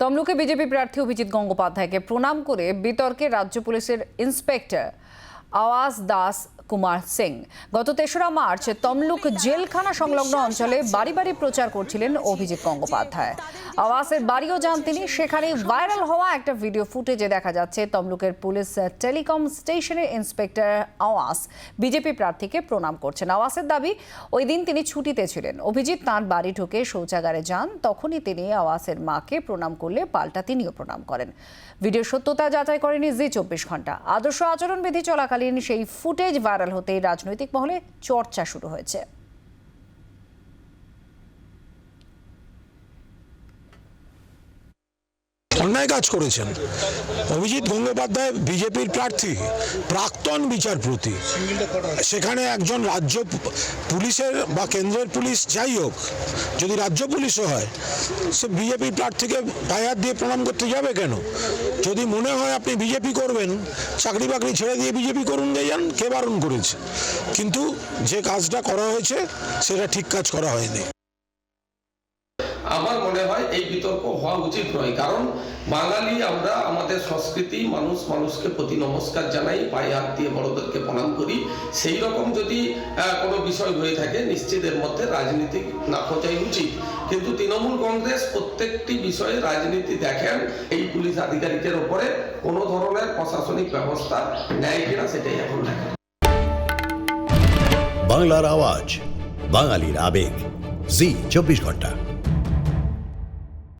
তমলুকে BJP প্রার্থী অভিজিৎ গঙ্গোপাধ্যায়কে প্রণাম করে বিতর্কে রাজ্য পুলিশের ইন্সপেক্টর আওয়াজ দাস কুমার সিং। গত তেসরা মার্চ তমলুক জেলখানা সংলগ্ন অঞ্চলে বাড়ি বাড়ি প্রচার করছিলেন অভিজিৎ গঙ্গোপাধ্যায়। আওয়াসের বাড়িও যান তিনি। সেখানে ভাইরাল হওয়া একটা ভিডিও ফুটেজে দেখা যাচ্ছে। তমলুকের পুলিশ টেলিকম স্টেশনের ইন্সপেক্টর আওয়াস বিজেপি প্রার্থীকে প্রণাম করছেন। আওয়াসের দাবি, ওই দিন তিনি ছুটিতে ছিলেন। অভিজিৎ তাঁর বাড়ি ঢুকে শৌচাগারে যান। তখনই তিনি আওয়াসের মাকে প্রণাম করলে পাল্টা তিনিও প্রণাম করেন। ভিডিও সত্যতা যাচাই করেনি জি চব্বিশ ঘণ্টা। আদর্শ আচরণবিধি চলাকালীন সেই ফুটেজ ভাইরাল হতেই রাজনৈতিক মহলে চর্চা শুরু হয়েছে। অন্যায় কাজ করেছেন। অভিজিৎ গঙ্গোপাধ্যায় বিজেপির প্রার্থী, প্রাক্তন বিচারপতি। সেখানে একজন রাজ্য পুলিশের বা কেন্দ্রের পুলিশ যাই হোক, যদি রাজ্য পুলিশও হয়, সে বিজেপির প্রার্থীকে পায়ার দিয়ে প্রণাম করতে যাবে কেন? যদি মনে হয় আপনি বিজেপি করবেন, চাকরি বাকরি ছেড়ে দিয়ে বিজেপি করুন, দিয়ে যান, কে বারণ করেছে? কিন্তু যে কাজটা করা হয়েছে, সেটা ঠিক কাজ করা হয়নি। এই বিতর্ক হওয়া উচিত নয়। কারণ বাঙালি আমরা আমাদের সংস্কৃতি, মানুষ মানুষকে প্রতি নমস্কার জানাই, পায়ে হাত দিয়ে বড়দেরকে প্রণাম করি। সেই রকম যদি কোনো বিষয় হয়ে থাকে নিশ্চিতের মধ্যে রাজনীতি না খোঁজাই উচিত। কিন্তু তৃণমূল কংগ্রেস প্রত্যেকটি বিষয়ে রাজনীতি দেখেন, এই পুলিশ আধিকারিকের ওপরে কোনো ধরনের প্রশাসনিক ব্যবস্থা নেয় কিনা সেটাই এখন দেখেন। বাংলার আওয়াজ, বাঙালির আবেগ। জি, চব্বিশ ঘণ্টা।